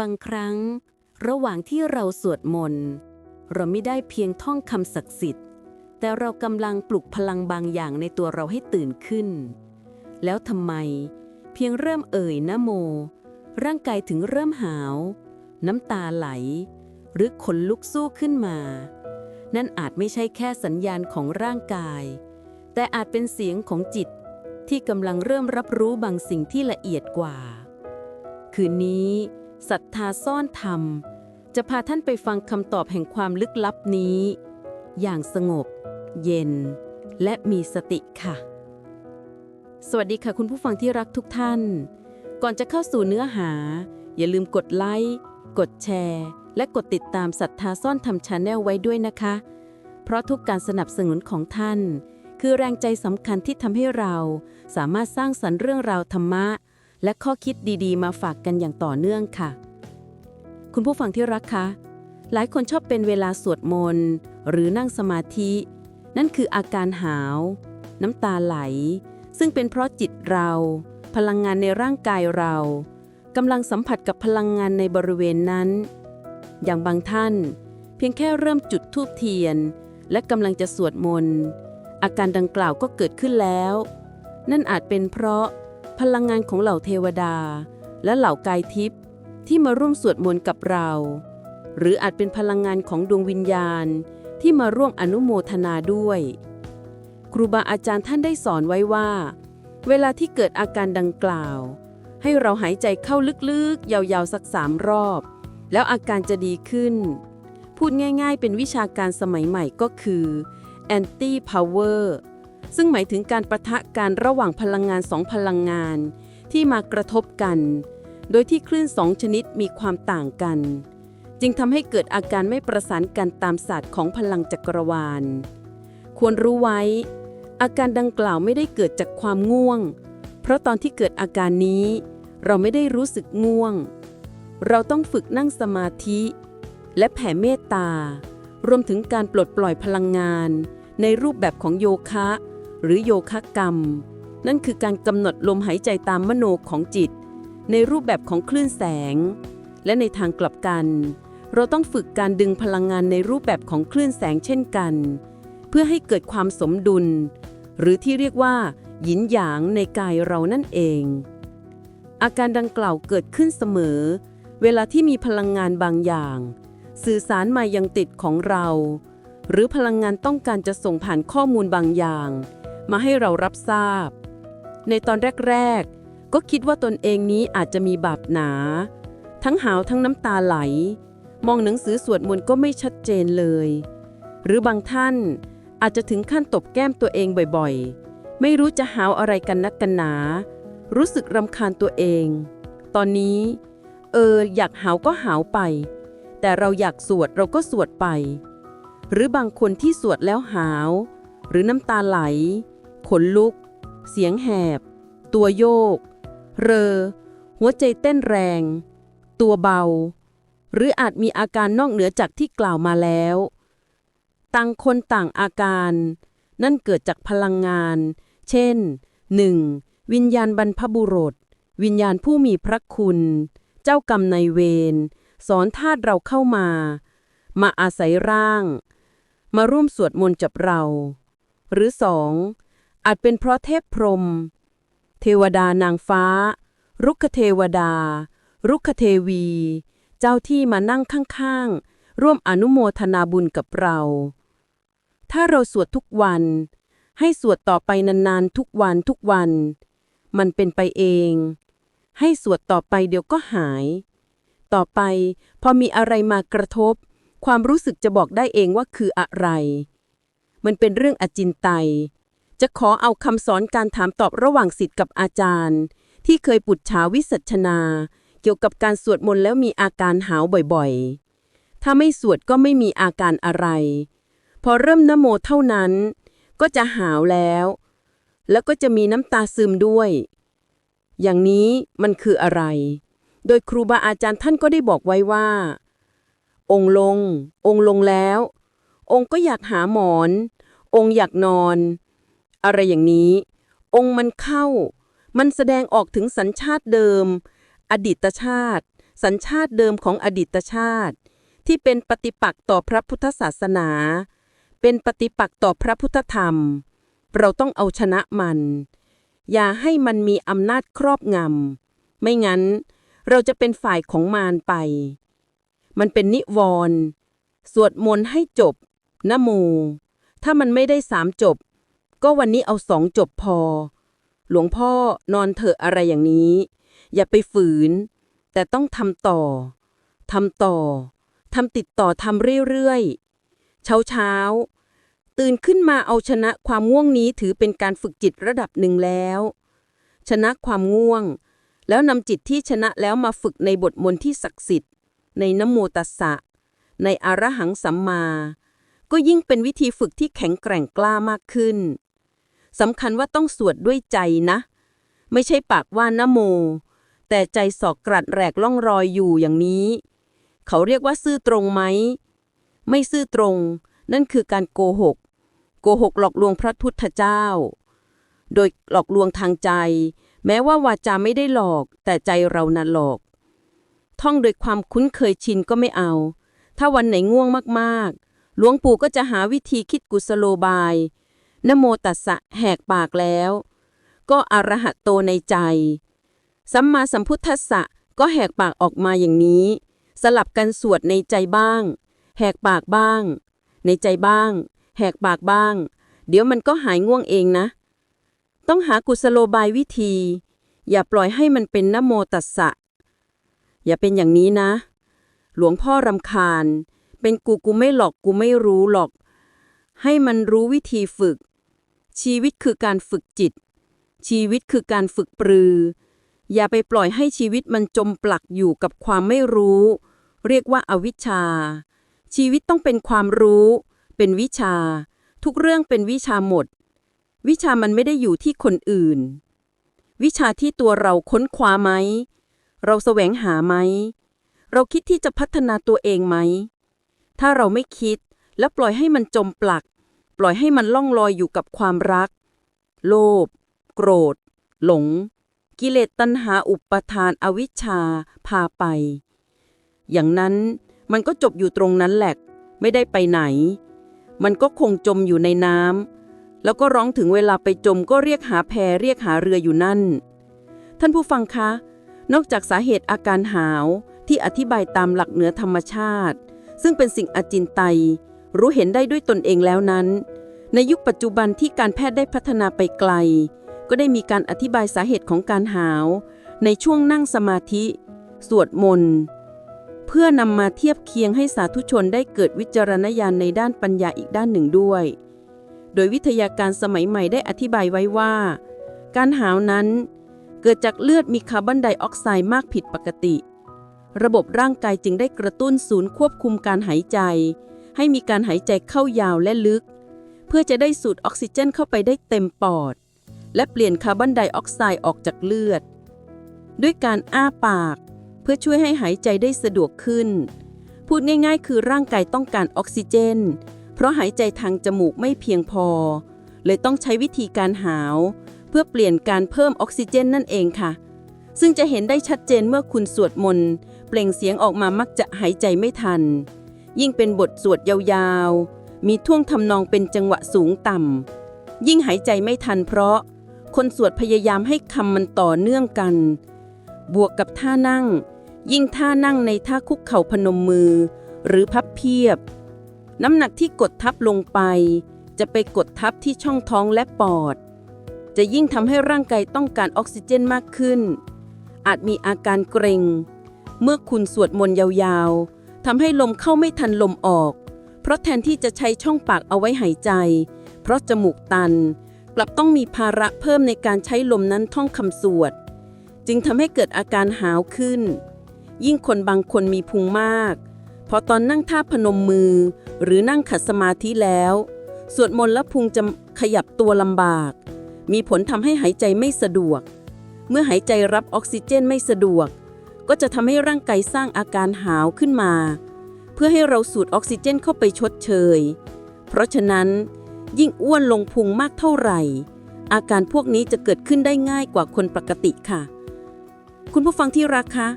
บางครั้ง ระหว่างที่เราสวดมนต์ เราไม่ได้เพียงท่องคำศักดิ์สิทธิ์ แต่เรากำลังปลุกพลังบางอย่างในตัวเราให้ตื่นขึ้น แล้วทำไม เพียงเริ่มเอ่ยนะโม ร่างกายถึงเริ่มหาว น้ำตาไหล หรือขนลุกสู้ขึ้นมา นั่นอาจไม่ใช่แค่สัญญาณของร่างกาย แต่อาจเป็นเสียงของจิตที่กำลังเริ่มรับรู้บางสิ่งที่ละเอียดกว่า คืนนี้ ศรัทธาซ่อนธรรม จะพาท่านไปฟังคำตอบแห่งความลึกลับนี้ อย่างสงบ เย็น และมีสติค่ะ สวัสดีค่ะคุณผู้ฟังที่รักทุกท่าน ก่อนจะเข้าสู่เนื้อหา อย่าลืมกดไลค์กดแชร์ และกดติดตามศรัทธาซ่อนธรรมชาแนลไว้ด้วยนะคะ เพราะทุกการสนับสนุนของท่าน คือแรงใจสำคัญที่ทำให้เรา สามารถสร้างสรรค์เรื่องราวธรรมะ และข้อคิดดีๆ มาฝากกันอย่างต่อเนื่องค่ะ คุณผู้ฟังที่รักคะหลายคนชอบเป็นเวลาสวดมนต์หรือนั่งสมาธิ นั่นคืออาการหาว น้ำตาไหล ซึ่งเป็นเพราะจิตเรา พลังงานในร่างกายเรากำลังสัมผัสกับพลังงานในบริเวณนั้น อย่างบางท่าน เพียงแค่เริ่มจุดธูปเทียน และกำลังจะสวดมนต์อาการดังกล่าวก็เกิดขึ้นแล้ว นั่นอาจเป็นเพราะ พลังงานของเหล่าเทวดา และเหล่ากายทิพย์ที่มาร่วมสวดมนต์กับเรา หรืออาจเป็นพลังงานของดวงวิญญาณที่มาร่วมอนุโมทนาด้วย ครูบาอาจารย์ท่านได้สอนไว้ว่า เวลาที่เกิดอาการดังกล่าว ให้เราหายใจเข้าลึกๆ ยาวๆ สักสามรอบ แล้วอาการจะดีขึ้น พูดง่ายๆ เป็นวิชาการสมัยใหม่ก็คือ anti power ซึ่งหมายถึงการประทะกันระหว่างพลังงานสองพลังงาน ที่มากระทบกัน โดยที่คลื่นสองชนิดมีความต่างกัน จึงทำให้เกิดอาการไม่ประสานกันตามศาสตร์ของพลังจักรวาล ควรรู้ไว้ อาการดังกล่าวไม่ได้เกิดจากความง่วง เพราะตอนที่เกิดอาการนี้ เราไม่ได้รู้สึกง่วง เราต้องฝึกนั่งสมาธิ และแผ่เมตตารวมถึงการปลดปล่อยพลังงาน ในรูปแบบของโยคะ หรือโยคะกรรม นั่นคือการกำหนดลมหายใจตามมโนของจิต ในรูปแบบของคลื่นแสง และในทางกลับกัน เราต้องฝึกการดึงพลังงานในรูปแบบของคลื่นแสงเช่นกัน เพื่อให้เกิดความสมดุล หรือที่เรียกว่า หยินหยางในกายเรานั่นเอง อาการดังกล่าวเกิดขึ้นเสมอ เวลาที่มีพลังงานบางอย่าง สื่อสารมายังติดของเราหรือพลังงานต้องการจะส่งผ่านข้อมูลบางอย่าง มาให้เรารับทราบ ในตอนแรก ๆ ก็คิดว่าตนเองนี้อาจจะมีบาปหนา ทั้งหาวทั้งน้ำตาไหล มองหนังสือสวดมนต์ก็ไม่ชัดเจนเลย หรือบางท่านอาจจะถึงขั้นตบแก้มตัวเองบ่อยๆ ไม่รู้จะหาวอะไรกันนักกันหนา รู้สึกรำคาญตัวเอง ตอนนี้ เออ อยากหาวก็หาวไป แต่เราอยากสวดเราก็สวดไป หรือบางคนที่สวดแล้วหาว หรือน้ำตาไหล ขนลุก เสียงแหบ ตัวโยก เรอ หัวใจเต้นแรง ตัวเบา หรืออาจมีอาการนอกเหนือจากที่กล่าวมาแล้ว ต่างคนต่างอาการ นั่นเกิดจากพลังงาน เช่น 1. วิญญาณบรรพบุรุษ วิญญาณผู้มีพระคุณ เจ้ากรรมนายเวรสอนธาตุเราเข้ามา มาอาศัยร่าง มาร่วมสวดมนต์จับเรา หรือสอง อาจเป็นเพราะเทพพรหมเทวดานางฟ้า รุกขเทวดา รุกขเทวี เจ้าที่มานั่งข้างๆ ร่วมอนุโมทนาบุญกับเรา ถ้าเราสวดทุกวัน ให้สวดต่อไปนานๆ ทุกวันทุกวัน มันเป็นไปเอง ให้สวดต่อไปเดี๋ยวก็หาย ต่อไปพอมีอะไรมากระทบ ความรู้สึกจะบอกได้เองว่าคืออะไร มันเป็นเรื่องอจินไตย จะขอเอาคำสอนการถามตอบระหว่างสิทธิ์กับอาจารย์ ที่เคยปุจฉาวิสัชนา เกี่ยวกับการสวดมนต์แล้วมีอาการหาวบ่อยๆ ถ้าไม่สวดก็ไม่มีอาการอะไร พอเริ่มนโมเท่านั้น ก็จะหาวแล้ว แล้วก็จะมีน้ำตาซึมด้วย อย่างนี้มันคืออะไร โดยครูบาอาจารย์ท่านก็ได้บอกไว้ว่า องค์ลง องค์ลงแล้ว องค์ก็อยากหาหมอน องค์อยากนอน อะไรอย่างนี้ องค์มันเข้า มันแสดงออกถึงสัญชาติเดิม อดีตชาติ สัญชาติเดิมของอดีตชาติ ที่เป็นปฏิปักษ์ต่อพระพุทธศาสนา เป็นปฏิปักษ์ต่อพระพุทธธรรม เราต้องเอาชนะมัน อย่าให้มันมีอำนาจครอบงำไม่งั้นเราจะเป็นฝ่ายของมารไป มันเป็นนิวรณ์สวดมนต์ให้จบนะโม ถ้ามันไม่ได้สามจบ ก็วันนี้เอาสองจบพอ หลวงพ่อนอนเถอะอะไรอย่างนี้ อย่าไปฝืน แต่ต้องทำต่อทำต่อทำติดต่อทำเรื่อยๆ เช้าเช้าตื่นขึ้นมาเอาชนะความง่วงนี้ถือเป็นการฝึกจิตระดับหนึ่งแล้ว ชนะความง่วง แล้วนำจิตที่ชนะแล้วมาฝึกในบทมนต์ที่ศักดิ์สิทธิ์ ในนโมตัสสะ ในอรหังสัมมา ก็ยิ่งเป็นวิธีฝึกที่แข็งแกร่งกล้ามากขึ้น สำคัญว่าต้องสวดด้วยใจนะ ไม่ใช่ปากว่านะโม แต่ใจสอกกรัดแหลกล่องรอยอยู่อย่างนี้ เขาเรียกว่าซื่อตรงไหม ไม่ซื่อตรง นั่นคือการโกหก โกหกหลอกลวงพระพุทธเจ้า โดยหลอกลวงทางใจ แม้ว่าวาจาไม่ได้หลอก แต่ใจเราน่ะหลอก ท่องโดยความคุ้นเคยชินก็ไม่เอา ถ้าวันไหนง่วงมากๆ หลวงปู่ก็จะหาวิธีคิดกุศโลบาย นโมตัสสะแหกปากแล้ว ก็อรหัตโตในใจ สัมมาสัมพุทธัสสะก็แหกปากออกมาอย่างนี้ สลับกันสวดในใจบ้าง แหกปากบ้าง ในใจบ้าง แหกปากบ้าง เดี๋ยวมันก็หายง่วงเองนะ ต้องหากุศโลบายวิธี อย่าปล่อยให้มันเป็นนโมตัสสะ อย่าเป็นอย่างนี้นะ หลวงพ่อรำคาญ เป็นกูกูไม่หลอกกูไม่รู้หรอก ให้มันรู้วิธีฝึก ชีวิตคือการฝึกจิต ชีวิตคือการฝึกปรือ อย่าไปปล่อยให้ชีวิตมันจมปลักอยู่กับความไม่รู้ เรียกว่าอาวิชชา ชีวิตต้องเป็นความรู้ เป็นวิชา ทุกเรื่องเป็นวิชาหมด วิชามันไม่ได้อยู่ที่คนอื่น วิชาที่ตัวเราค้นคว้าไหม เราแสวงหาไหม เราคิดที่จะพัฒนาตัวเองไหม ถ้าเราไม่คิดแล้วปล่อยให้มันจมปลัก ปล่อยให้มันล่องลอยอยู่กับความรัก โลภโกรธ หลง กิเลสตัณหาอุปทานอวิชชาพาไป อย่างนั้นมันก็จบอยู่ตรงนั้นแหละ ไม่ได้ไปไหน มันก็คงจมอยู่ในน้ำแล้วก็ร้องถึงเวลาไปจมก็เรียกหาแพเรียกหาเรืออยู่นั่น ท่านผู้ฟังคะ นอกจากสาเหตุอาการหาวที่อธิบายตามหลักเหนือธรรมชาติ ซึ่งเป็นสิ่งอจินไตย รู้เห็นได้ด้วยตนเองแล้วนั้น ในยุคปัจจุบันที่การแพทย์ได้พัฒนาไปไกล ก็ได้มีการอธิบายสาเหตุของการหาว ในช่วงนั่งสมาธิ สวดมนต์เพื่อนำมาเทียบเคียงให้สาธุชนได้เกิดวิจารณญาณในด้านปัญญาอีกด้านหนึ่งด้วย โดยวิทยาการสมัยใหม่ได้อธิบายไว้ว่า การหาวนั้น เกิดจากเลือดมีคาร์บอนไดออกไซด์มากผิดปกติ ระบบร่างกายจึงได้กระตุ้นศูนย์ควบคุมการหายใจ ให้มีการหายใจเข้ายาวและลึก เพื่อจะได้สูดออกซิเจนเข้าไปได้เต็มปอด และเปลี่ยนคาร์บอนไดออกไซด์ออกจากเลือด ด้วยการอ้าปาก เพื่อช่วยให้หายใจได้สะดวกขึ้น พูดง่ายๆ คือร่างกายต้องการออกซิเจน เพราะหายใจทางจมูกไม่เพียงพอ เลยต้องใช้วิธีการหาว เพื่อเปลี่ยนการเพิ่มออกซิเจนนั่นเองค่ะ ซึ่งจะเห็นได้ชัดเจนเมื่อคุณสวดมนต์เปล่งเสียงออกมามักจะหายใจไม่ทัน ยิ่งเป็นบทสวดยาวๆ มีท่วงทำนองเป็นจังหวะสูงต่ำ ยิ่งหายใจไม่ทันเพราะคนสวดพยายามให้คำมันต่อเนื่องกัน บวกกับท่านั่ง ยิ่งท่านั่งในท่าคุกเข่าพนมมือ หรือพับเพียบ น้ำหนักที่กดทับลงไป จะไปกดทับที่ช่องท้องและปอด จะยิ่งทำให้ร่างกายต้องการออกซิเจนมากขึ้น อาจมีอาการเกรงเมื่อคุณสวดมนต์ยาวๆ ทำให้ลมเข้าไม่ทันลมออก เพราะแทนที่จะใช้ช่องปากเอาไว้หายใจ เพราะจมูกตัน กลับต้องมีภาระเพิ่มในการใช้ลมนั้นท่องคำสวด จึงทำให้เกิดอาการหาวขึ้น ยิ่งคนบางคนมีพุงมาก พอตอนนั่งท่าพนมมือ หรือนั่งขัดสมาธิแล้ว สวดมนต์แล้วพุงจะขยับตัวลำบาก มีผลทำให้หายใจไม่สะดวก เมื่อหายใจรับออกซิเจนไม่สะดวก ก็จะทำให้ร่างกายสร้างอาการหาวขึ้นมา เพื่อให้เราสูดออกซิเจนเข้าไปชดเชย เพราะฉะนั้น ยิ่งอ้วนลงพุงมากเท่าไหร่ อาการพวกนี้จะเกิดขึ้นได้ง่ายกว่าคนปกติค่ะ คุณผู้ฟังที่รักคะ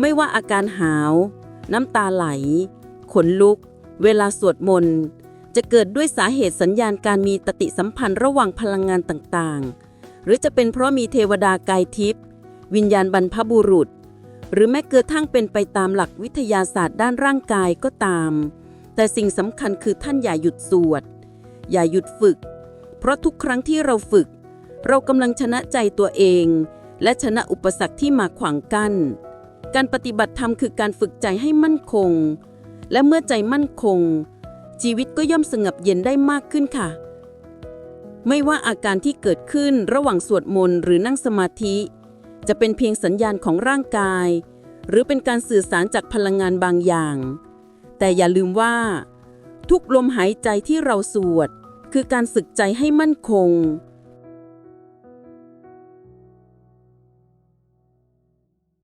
ไม่ว่าอาการหาว น้ำตาไหล ขนลุก เวลาสวดมนต์จะเกิดด้วยสาเหตุสัญญาณการมีตติสัมพันธ์ระหว่างพลังงานต่างๆ หรือจะเป็นเพราะมีเทวดากายทิพย์วิญญาณบรรพบุรุษ หรือแม้กระทั่งเป็นไปตามหลักวิทยาศาสตร์ด้านร่างกายก็ตาม แต่สิ่งสำคัญคือท่านอย่าหยุดสวด อย่าหยุดฝึก เพราะทุกครั้งที่เราฝึก เรากำลังชนะใจตัวเอง และชนะอุปสรรคที่มาขวางกั้น การปฏิบัติธรรมคือการฝึกใจให้มั่นคง และเมื่อใจมั่นคง ชีวิตก็ย่อมสงบเย็นได้มากขึ้นค่ะ ไม่ว่าอาการที่เกิดขึ้นระหว่างสวดมนต์หรือนั่งสมาธิ จะเป็นเพียงสัญญาณของร่างกาย หรือเป็นการสื่อสารจากพลังงานบางอย่าง แต่อย่าลืมว่า ทุกลมหายใจที่เราสวด คือการสึกใจให้มั่นคง